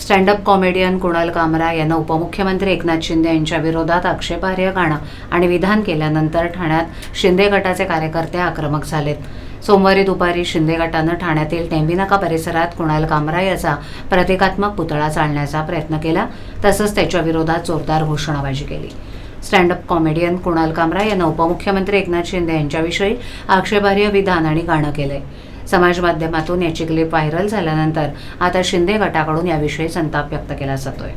Stand up comedian Kunal कामरा यांना उपमुख्यमंत्री एकनाथ शिंदे यांच्या विरोधात आक्षेपार्ह गाणं आणि विधान केल्यानंतर ठाण्यात शिंदे गटाचे कार्यकर्ते आक्रमक झालेत. सोमवारी दुपारी शिंदे गटानं ठाण्यातील टेंबीनाका परिसरात कुणाल कामरा याचा प्रतिकात्मक पुतळा चालण्याचा प्रयत्न केला तसंच त्याच्या विरोधात जोरदार घोषणाबाजी केली. स्टँडअप कॉमेडियन कुणाल कामरा यांना उपमुख्यमंत्री एकनाथ शिंदे यांच्याविषयी आक्षेपार्ह विधान आणि गाणं केलंय. समाज माध्यमातून याची क्लिप व्हायरल झाल्यानंतर आता शिंदे गटाकडून याविषयी संताप व्यक्त केला जातोय.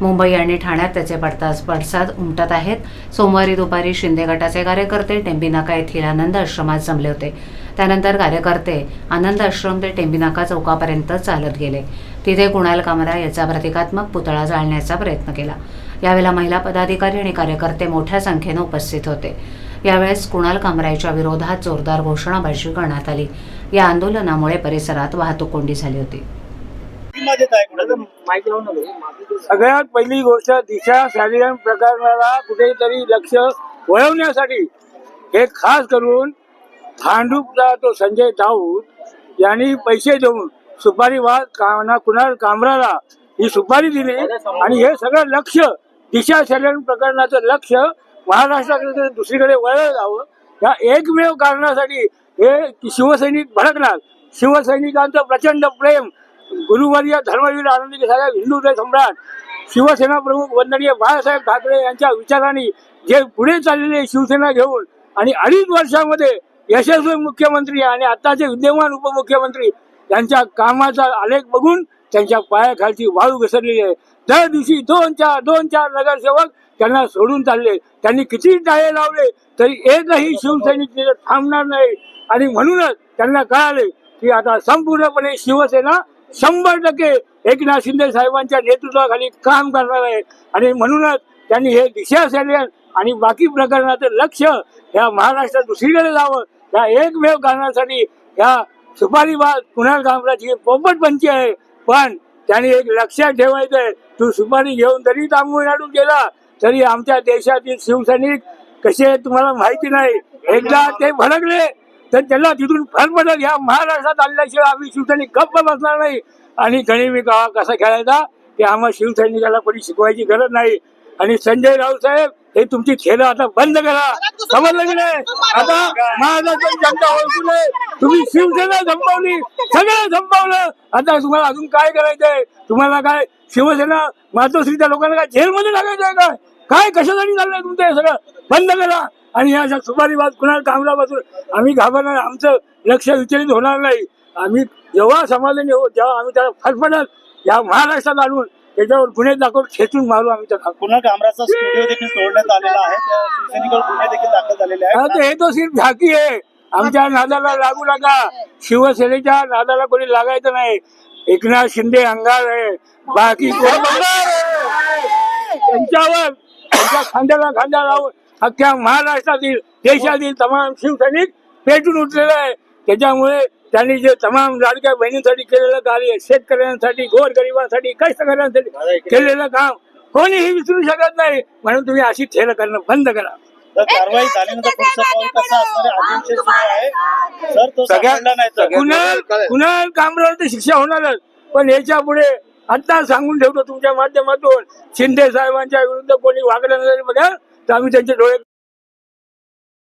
मुंबई आणि ठाण्यात त्याचे पडताच पडसाद उमटत आहेत. सोमवारी दुपारी शिंदे गटाचे कार्यकर्ते टेंबीनाका येथील आनंद आश्रमात जमले होते. त्यानंतर कार्यकर्ते आनंद आश्रम ते टेंबीनाका चौकापर्यंत चालत गेले. तिथे कुणाल कामरा याचा प्रतिकात्मक पुतळा जाळण्याचा प्रयत्न केला. यावेळेला महिला पदाधिकारी आणि कार्यकर्ते मोठ्या संख्येनं उपस्थित होते. यावेळेस कुणाल कामरायच्या विरोधात जोरदार घोषणाबाजी करण्यात आली. या आंदोलनामुळे परिसरात वाहतूक कोंडी झाली होती. सगळ्यात पहिली गोष्ट दिशा शारीरिक प्रकरणाला कुठेतरी लक्ष वळवण्यासाठी हे खास करून भांडूपचा तो संजय दाऊद यांनी पैसे देऊन सुपारी वाद काना कुणाल कामराला ही सुपारी दिली आणि हे सगळं लक्ष दिशा शारीरिक प्रकरणाचं लक्ष महाराष्ट्राकडे दुसरीकडे वळलं जावं या एकमेव कारणासाठी हे शिवसैनिक भडकणार. शिवसैनिकांचं प्रचंड प्रेम गुरुवर्य धर्मवीर आनंदी साहेब हिंदूदय सम्राट शिवसेना प्रमुख वंदनीय बाळासाहेब ठाकरे यांच्या विचारांनी जे पुढे चाललेले शिवसेना घेऊन आणि अडीच वर्षामध्ये यशस्वी मुख्यमंत्री आणि आताचे विद्यमान उपमुख्यमंत्री यांच्या कामाचा आलेख बघून त्यांच्या पायाखालची वाळू घसरलेली आहे. दर दिवशी दोन चार दोन चार नगरसेवक त्यांना सोडून चालले. त्यांनी किती टाळे लावले तरी एकही शिवसैनिक थांबणार नाही. आणि म्हणूनच त्यांना कळाले की आता संपूर्णपणे शिवसेना शंभर टक्के एकनाथ शिंदे साहेबांच्या नेतृत्वाखाली काम करणार आहे. आणि म्हणूनच त्यांनी हे दिशा सैन्य आणि बाकी प्रकरणाचं लक्ष या महाराष्ट्रात दुसरीकडे जावं. या एकमेव कारणासाठी या सुपारी बाद कुणाल कामराची पोपटपंची आहे. पण त्यांनी एक लक्षात ठेवायचं आहे तू सुपारी घेऊन जरी तामिळनाडू गेला तरी आमच्या देशातील शिवसैनिक कसे आहेत तुम्हाला माहिती नाही. एकदा ते भडकले तर त्याला तिथून फर पडेल ह्या महाराष्ट्रात आणल्याशिवाय आम्ही शिवसैनिक गप्प बसणार नाही. आणि गणिमी गावा कसा खेळायचा ते आम्हाला शिवसैनिकाला कोणी शिकवायची गरज नाही. आणि संजय राऊत साहेब हे तुमची खेळ आता बंद करा. समजलं की नाही? आता महाराष्ट्राची जनता ओळखू नये तुम्ही शिवसेना संपवली सगळं संपवलं आता तुम्हाला अजून काय करायचंय तुम्हाला काय शिवसेना मातोश्रीच्या लोकांना काय जेलमध्ये टाकायचंय काय? काय कशासाठी चाललंय तुमचं हे सगळं? बंद करा. आणि या सुपारी बात कुणाला कामरापासून आम्ही घाबरणार आमचं लक्ष विचलित होणार नाही. आम्ही जेव्हा समाधानी हो तेव्हा आम्ही त्याला फटफटत या महाराष्ट्रात आणून त्याच्यावर गुन्हे दाखवून खेचून मारू आम्ही त्याला. पुन्हा कामराचा स्टुडिओ देखील तोडण्यात आलेला आहे. त्या शिवसैनिकांवर गुन्हे देखील दाखल झालेले आहेत. हे तो सिर्फ झाकी आहे. आमच्या नादाला लागू नका. शिवसेनेच्या नादाला कोणी लागायचं नाही. एकनाथ शिंदे अंगार आहे. बाकी कोण बंगार आहे. त्यांच्यावर त्यांच्या खांद्याला खांदा लावून अख्ख्या महाराष्ट्रातील देशातील तमाम शिवसैनिक पेटून उठलेले आहे त्याच्यामुळे त्यांनी जे तमाम लाडक्या बहिणींसाठी केलेलं कार्य शेतकऱ्यांसाठी गोरगरिबांसाठी कष्टकऱ्यांसाठी केलेलं काम कोणीही विसरू शकत नाही. म्हणून तुम्ही अशी ठेल करणं बंद करा. तर कारवाई झाल्यानंतर पुढचं पाऊल कसं असणार आहे अजिंक्य सुरू आहे जर तो सगळ्या- सापडला नाही तर. कुणाल कुणाल कामरावर तर शिक्षा होणारच. पण याच्यापुढे आता सांगून ठेवतो तुमच्या माध्यमातून शिंदे साहेबांच्या विरुद्ध कोणी वागलं नाही बघा तर आम्ही त्यांचे डोळे